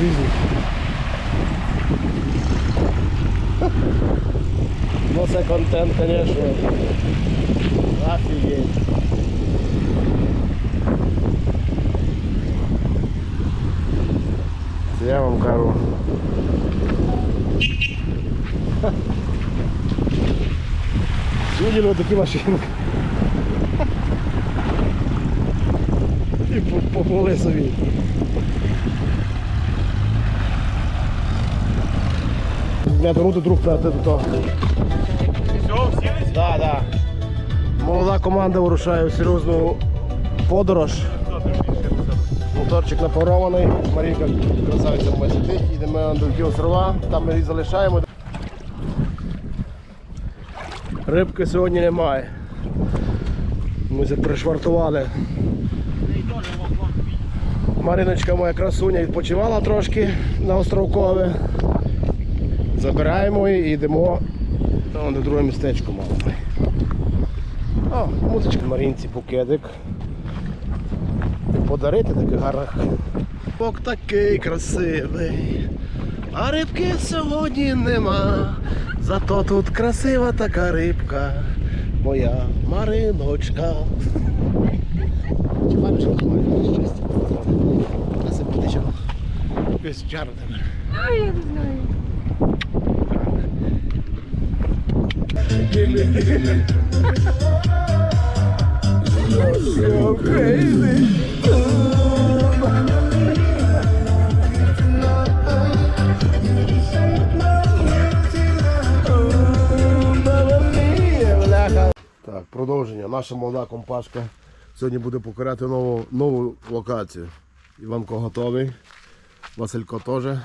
жизни. Ну це контент, конечно. Офігеть. Це я вам кажу. Видели вот такие машины? І по, по колесові. Не тонути друг на те то. Все, всі Да, да. Молода команда вирушає в серйозну подорож. Моторчик напарований, Марійка красавиця моя сидить, йдемо до Кіл села, там ми її залишаємо. Рибки сьогодні немає. Ми це пришвартували. Мариночка моя красуня відпочивала трошки на островкове. Забираємо її і йдемо там, де друге містечко мало. О, музичка Марінці букетик. Подарити таких гарних. Бок такий красивий, а рибки сьогодні нема. Зато тут красива така рибка, моя Мариночка. Бачиш, має щастя? На себе тече. Без чару тебе. А, я не знаю. Так, продовження. Наша молода компашка сьогодні буде покоряти нову, нову локацію. Іванко готовий, Василько теж.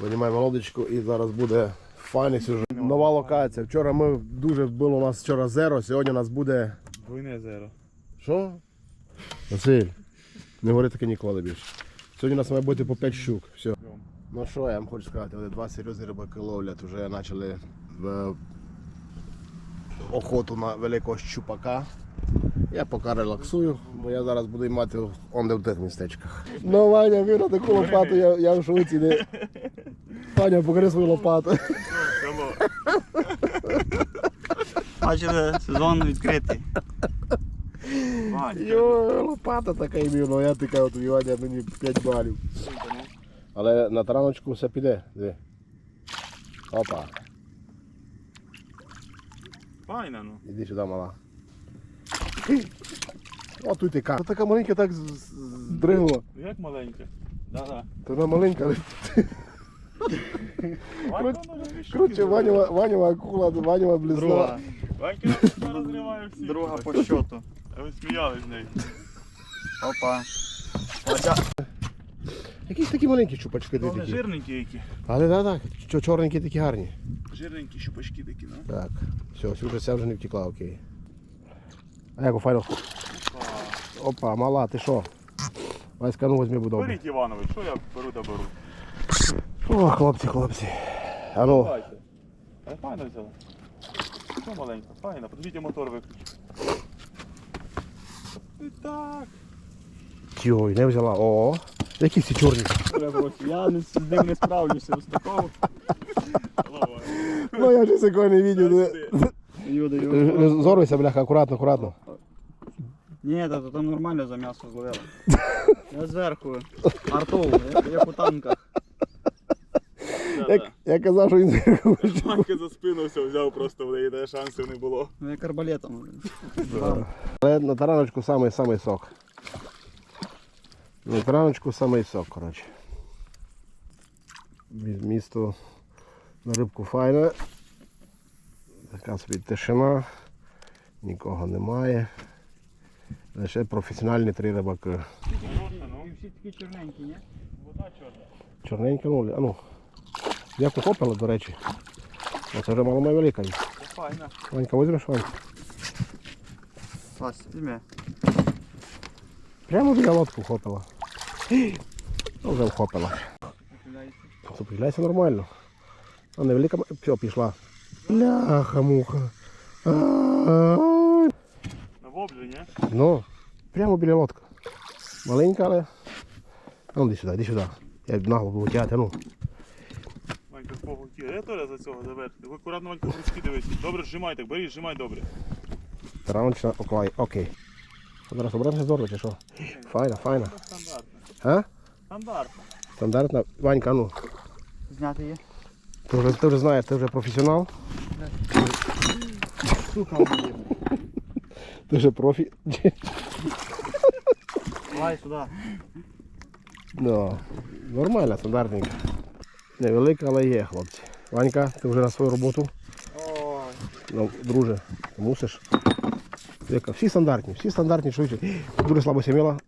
Винімаємо лодочку і зараз буде файний сюжет. Нова локація. Вчора ми дуже було у нас вчора зеро, сьогодні у нас буде. Двойне зеро. Що? Василь, не говори таке ніколи більше. Сьогодні у нас має бути по 5 щук. Все. Ну що я вам хочу сказати, вони два серйозні рибаки ловлять, вже почали в охоту на великого щупака. Я поки релаксую, бо я зараз буду мати онде в тих містечках. Ну, Ваня, він на таку лопату, я, я в шоці. Не... Ваня, покажи свою лопату. Бачите, сезон відкритий. Йо, лопата така ім'я, я така от Ваня, мені 5 балів. Але на тараночку все піде. Диви. Опа, Файна, ну. іди сюди, мала. О, тут і ка. Така маленька так здригнула. Ну, Як маленька. Да-да. Та вона маленька, але Вже кіло. Ваніва, Ваніва акула, Ваніва близна. Друга. Ванька я розриваю всіх. Друга по щоту. А ви сміялись з нею. Опа. Якісь такі маленькі чупачки Ну, Вони такі. жирненькі які. Але так, так, що чорненькі такі гарні. Жирненькі щупачки такі, ну. Так, все, Сюжа ця вже не втекла, окей. А як у файно? Опа, мала, ти що? Васька, ну возьми будову. Беріть Іванович, що я беру та беру. О, хлопці, хлопці. А ну, Давайте. Але файно взяла. Що маленька, файна. Подивіться мотор виключи. І так. тьой, не взяла. О, які всі чорні. Я не, з ним не справлюся з такого. Ну я вже такого не бачив. Юда, Не зоруйся, бляха, акуратно, акуратно. Ні, та то там нормально за м'ясо зловили. Я зверху. Артов, як, як у танках. Як, я казав, що він Манька за спину все взяв, просто в неї де шансів не було. Ну як арбалетом. Але на тараночку самий самий сок. На тараночку самий сок, коротше. Від місту на рибку файне. Така собі тишина. Нікого немає. Лише професіональні три рибаки. Всі такі чорненькі, ні? вода чорна. Чорненька, ну, а ну. Як ухопила, до речі. Оце вже мало моя велика. Файна. Ванька, візьмеш Ванька? Сась, візьми. Прямо біля лодку вхопила. Ну, вже вхопила. Сопротивляйся нормально. А невелика все, пішла. Ляха муха. На воблі, ні? Ну, прямо біля лодки. Маленька, але. Ну, іди сюди, іди сюди. Як нагло було тягати, ну. Ванька з Богу тіла. Я теж за цього заверти. Ви акуратно Ванька ручки дивись. Добре, зжимай так, бери, зжимай добре. Травнична оклай. Окей. Зараз обратно зору чи що? Файна, файна. Це стандартно. А? Стандартно. Стандартна. Ванька, ну. Зняти її. Ти вже, ти вже знаєш, ти вже професіонал. Сука. Ти вже профі. Давай сюди. Ну, нормальна, стандартненька. Невелика, але є, хлопці. Ванька, ти вже на свою роботу. Ой. Ну, друже, мусиш. Яка, Всі стандартні, всі стандартні швидше. Дуже слабо сім'яла,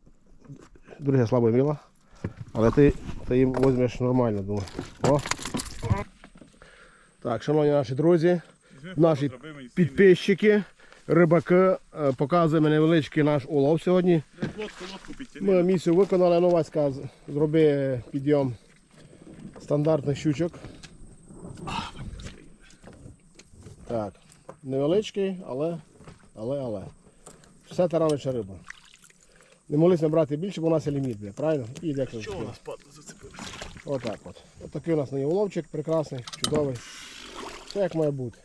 дуже слабо міла. Але ти, ти їм візьмеш нормально, думаю. О. Так, шановні наші друзі, наші підписчики, рибаки, е, показуємо невеличкий наш улов сьогодні. Лодку. Ми місію виконали, ну Васька зроби підйом стандартних щучок. Так, невеличкий, але, але, але. Все таранича риба. Не молись брати більше, бо у нас є ліміт, бля, правильно? І йде Що у нас падло зацепилося? Отак от. Ось такий у нас на уловчик, прекрасний, чудовий. Все як має бути.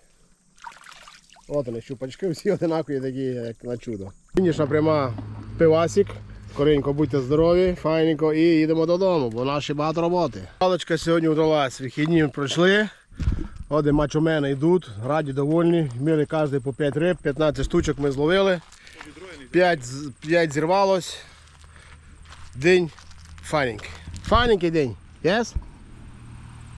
От вони, щупачки, всі одинакові такі, як на чудо. Фінішна пряма пивасик. Скоренько будьте здорові, файненько і їдемо додому, бо наші багато роботи. Паличка сьогодні вдалася, вихідні пройшли. Оде мачомени йдуть, раді довольні. Мили кожен по 5 риб, 15 штучок ми зловили. 5, 5 зірвалось. День файненький. Файненький день. Yes?